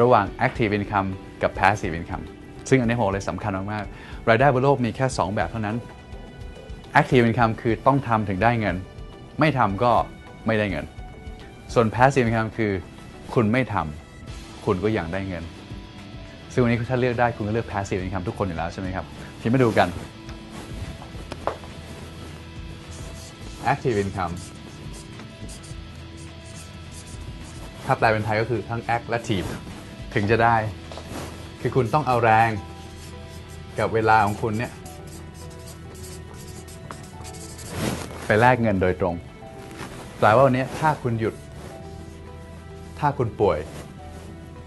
ระหว่าง active income กับ passive income ซึ่งอันนี้ผมเลยสำคัญมากๆรายได้บนโลกมีแค่ 2 แบบเท่านั้น active income คือต้องทำถึงได้เงิน ไม่ทำก็ไม่ได้เงิน ส่วน passive income คือ คุณไม่ทำคุณก็ยังได้เงิน ซึ่งวันนี้ถ้าเลือกได้คุณก็เลือก passive income ทุกคนอยู่แล้วใช่ไหมครับทีนี้มาดูกัน active income ถ้าแปลเป็นไทยก็คือทั้ง act และ team ถึงจะได้ คือคุณต้องเอาแรงกับเวลาของคุณเนี่ย ไปแลกเงินโดยตรงแปลว่าวันนี้ถ้าคุณหยุด ถ้าคุณป่วย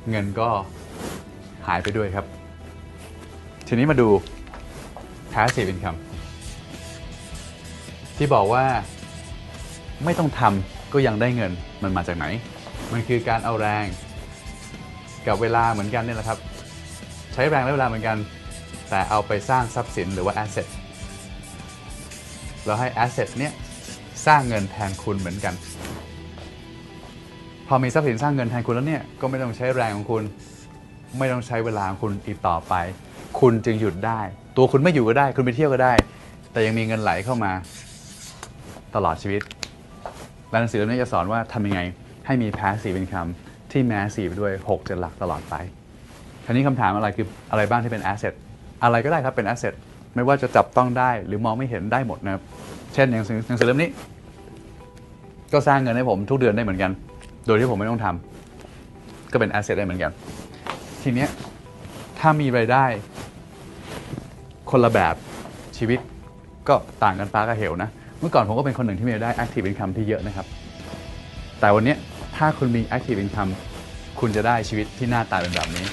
เงินก็หายไปด้วยครับ ทีนี้มาดู passive income ที่บอกว่าไม่ต้องทำก็ยังได้เงินมันมาจากไหน มันคือการเอาแรง กับเวลาเหมือนกันเนี่ยแหละครับ ใช้แรงและเวลาเหมือนกัน แต่เอาไปสร้างทรัพย์สินหรือว่า asset แล้วให้ asset เนี่ยสร้างเงินแทนคุณเหมือนกัน พอมีทรัพย์สินสร้างเงินแทนคุณแล้วเนี่ยก็ไม่ต้องใช้แรงของคุณ ไม่ต้องใช้เวลาของคุณอีกต่อไป คุณจึงหยุดได้ ตัวคุณไม่อยู่ก็ได้ คุณไปเที่ยวก็ได้ แต่ยังมีเงินไหลเข้ามาตลอดชีวิตและหนังสือเล่มนี้จะสอนว่าทำยังไงให้มี passive income ที่ massive ด้วย6เจ็ดหลักตลอดไปคราวนี้คำถามอะไรคืออะไรบ้างที่เป็น asset อะไรก็ได้ครับเป็น asset ไม่ว่าจะจับต้องได้หรือมองไม่เห็นได้หมดนะครับเช่นอย่างหนังสือหนังสือเล่มนี้ ก็สร้างเงินให้ผมทุกเดือนได้เหมือนกัน โดยที่ผมไม่ต้องทำก็เป็น asset ได้เหมือนกัน ทีเนี้ยถ้ามีรายได้ คนละแบบชีวิตก็ต่างกันฟ้ากับเหวนะ เมื่อก่อนผมก็เป็นคนหนึ่งที่มีรายได้ active income ที่เยอะนะครับ แต่วันเนี้ย ถ้าคุณมี active income คุณจะได้ชีวิตที่หน้าตาเป็นแบบนี้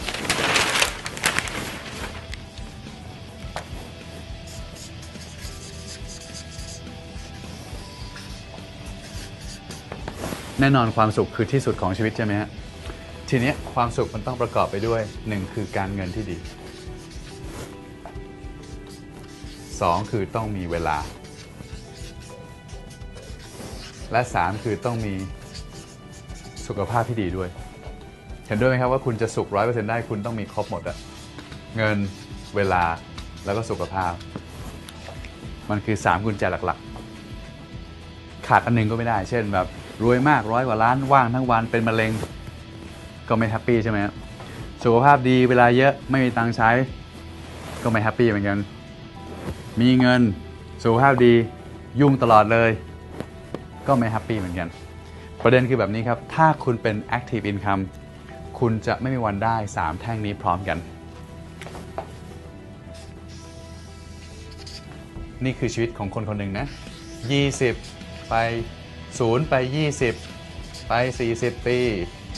แน่นอนความสุขคือที่สุดของชีวิตใช่ไหมฮะทีนี้ความสุขมันต้องประกอบไปด้วยหนึ่งคือการเงินที่ดีสองคือต้องมีเวลา และสามคือต้องมี สุขภาพที่ดีด้วย เห็นด้วยไหมครับว่าคุณจะสุขร้อยเปอร์เซ็นต์ได้คุณต้องมีครบหมดอะเงินเวลาแล้วก็สุขภาพ มันคือ 3 กุญแจหลักๆ ขาดอันหนึงก็ไม่ได้ เช่นแบบรวยมากร้อยกว่าล้านว่างทั้งวันเป็นมะเร็งก็ไม่แฮปปี้ใช่ไหมสุขภาพดีเวลาเยอะไม่มีตังค์ใช้ ก็ไม่แฮปปี้เหมือนกัน มีเงินสุขภาพดียุ่งตลอดเลย ก็ไม่แฮปปี้เหมือนกัน ประเด็นคือแบบนี้ครับ ถ้าคุณเป็น active income คุณจะไม่มีวันได้ 3 แท่งนี้พร้อมกัน นี่คือชีวิตของคนคนหนึ่งนะ 20 ไป 0 ไป 20 ไป 40 ปี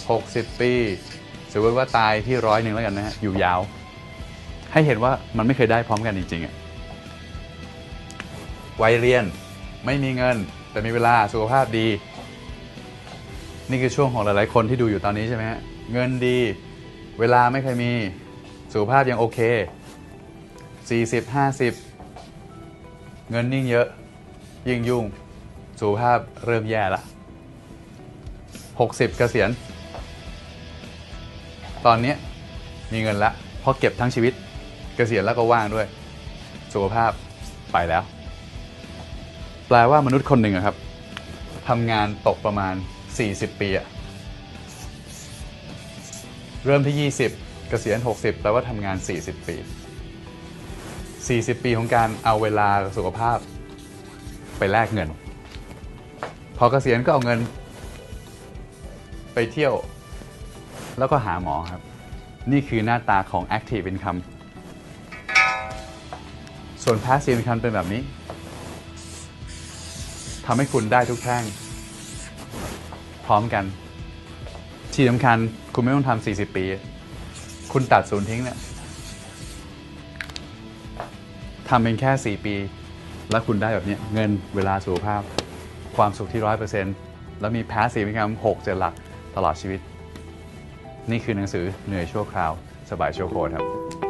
60 ปีสมมติว่าตายที่ร้อยหนึ่งแล้วกันนะฮะ อยู่ยาว ให้เห็นว่ามันไม่เคยได้พร้อมกันจริงๆอะวัยเรียนไม่มีเงิน แต่มีเวลาสุขภาพดี นี่คือช่วงของหลาย ๆ คนที่ดูอยู่ตอนนี้ใช่ไหมฮะเงินดีเวลาไม่เคยมีสุขภาพยังโอเค 40 50 เงินนิ่งเยอะ ยิ่งยุ่งสุขภาพเริ่มแย่ละ 60 เกษียณ ตอนนี้มีเงินละเพราะเก็บทั้งชีวิต เกษียณแล้วก็ว่างด้วย สุขภาพไปแล้ว แปลว่ามนุษย์คนหนึ่งครับทำงานตกประมาณ 40 ปีอะเริ่มที่ 20 เกษียณ 60 แปลว่าทำงาน 40 ปี 40 ปีของการเอาเวลาสุขภาพไปแลกเงิน พอเกษียณก็เอาเงิน ไปเที่ยว แล้วก็หาหมอครับ นี่คือหน้าตาของ active income ส่วน passive income เป็นแบบนี้ทำให้คุณได้ทุกแท่ง ร้อมกัน ที่สำคัญคุณไม่ต้องทำ40 ปี คุณตัดศูนย์ทิ้งเนี่ยทำเป็นแค่ 4 ปี แล้วคุณได้แบบนี้เงินเวลาสุขภาพ ความสุขที่100%แล้วมี passive income 6เจ็ดหลักตลอดชีวิต นี่คือหนังสือเหนื่อยชั่วคราว สบายชั่วโคตรครับ